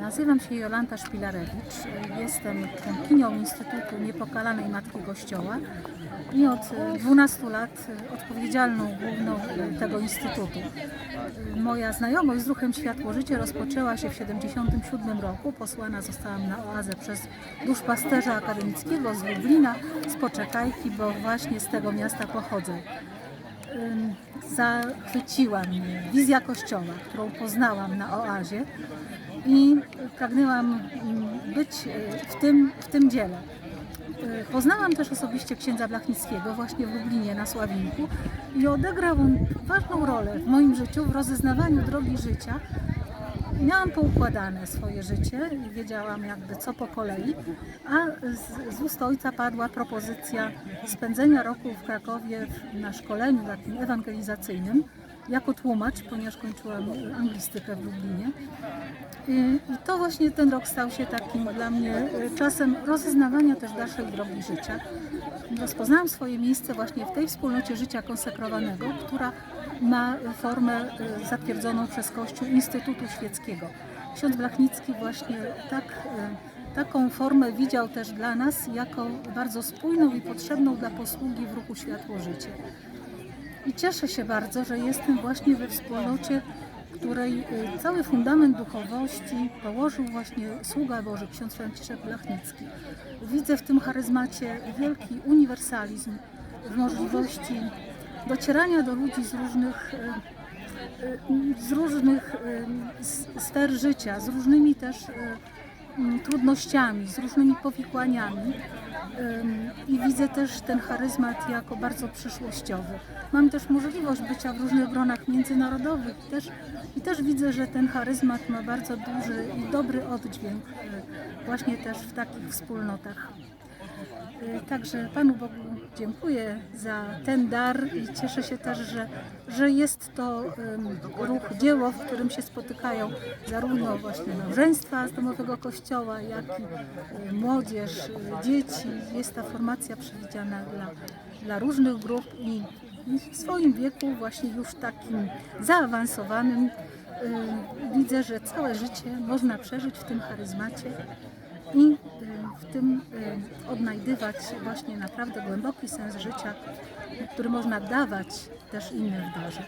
Nazywam się Jolanta Szpilarewicz. Jestem członkinią Instytutu Niepokalanej Matki Kościoła i od e, 12 lat odpowiedzialną główną tego instytutu. Moja znajomość z ruchem Światło Życie rozpoczęła się w 1977 roku. Posłana zostałam na oazę przez duszpasterza akademickiego z Lublina, z Poczekajki, bo właśnie z tego miasta pochodzę zachwyciła mnie wizja Kościoła, którą poznałam na oazie i pragnęłam ym, być y, w tym, w tym dziele. Y, Poznałam też osobiście księdza Blachnickiego właśnie w Lublinie na Sławinku i odegrał on ważną rolę w moim życiu, w rozeznawaniu drogi życia. Miałam poukładane swoje życie i wiedziałam jakby co po kolei, a z, z ust ojca padła propozycja spędzenia roku w Krakowie na szkoleniu takim ewangelizacyjnym jako tłumacz, ponieważ kończyłam anglistykę w Lublinie. I, to właśnie ten rok stał się takim dla mnie e, czasem rozeznawania też dalszej drogi życia. Rozpoznałam swoje miejsce właśnie w tej wspólnocie życia konsekrowanego, która ma formę e, zatwierdzoną przez Kościół Instytutu Świeckiego. Ksiądz Blachnicki właśnie tak, e, taką formę widział też dla nas jako bardzo spójną i potrzebną dla posługi w ruchu Światło Życie. I cieszę się bardzo, że jestem właśnie we wspólnocie, której y, cały fundament duchowości położył właśnie sługa Boży, ksiądz Franciszek Blachnicki. Widzę w tym charyzmacie wielki uniwersalizm w możliwości docierania do ludzi z różnych, y, y, z różnych sfer życia, z różnymi też trudnościami, z różnymi powikłaniami. I widzę też ten charyzmat jako bardzo przyszłościowy. Mam też możliwość bycia w różnych gronach międzynarodowych też, i też widzę, że ten charyzmat ma bardzo duży i dobry oddźwięk y, właśnie też w takich wspólnotach. Y, Także Panu Bogu dziękuję za ten dar i cieszę się też, że, że jest to ruch, dzieło, w którym się spotykają zarówno właśnie małżeństwa z domowego kościoła, jak i y, młodzież, y, dzieci. Jest ta formacja przewidziana dla, dla różnych grup i w swoim wieku, właśnie już takim zaawansowanym, widzę, że całe życie można przeżyć w tym charyzmacie i y, w tym y, odnajdywać właśnie naprawdę głęboki sens życia, który można dawać też innym w darze.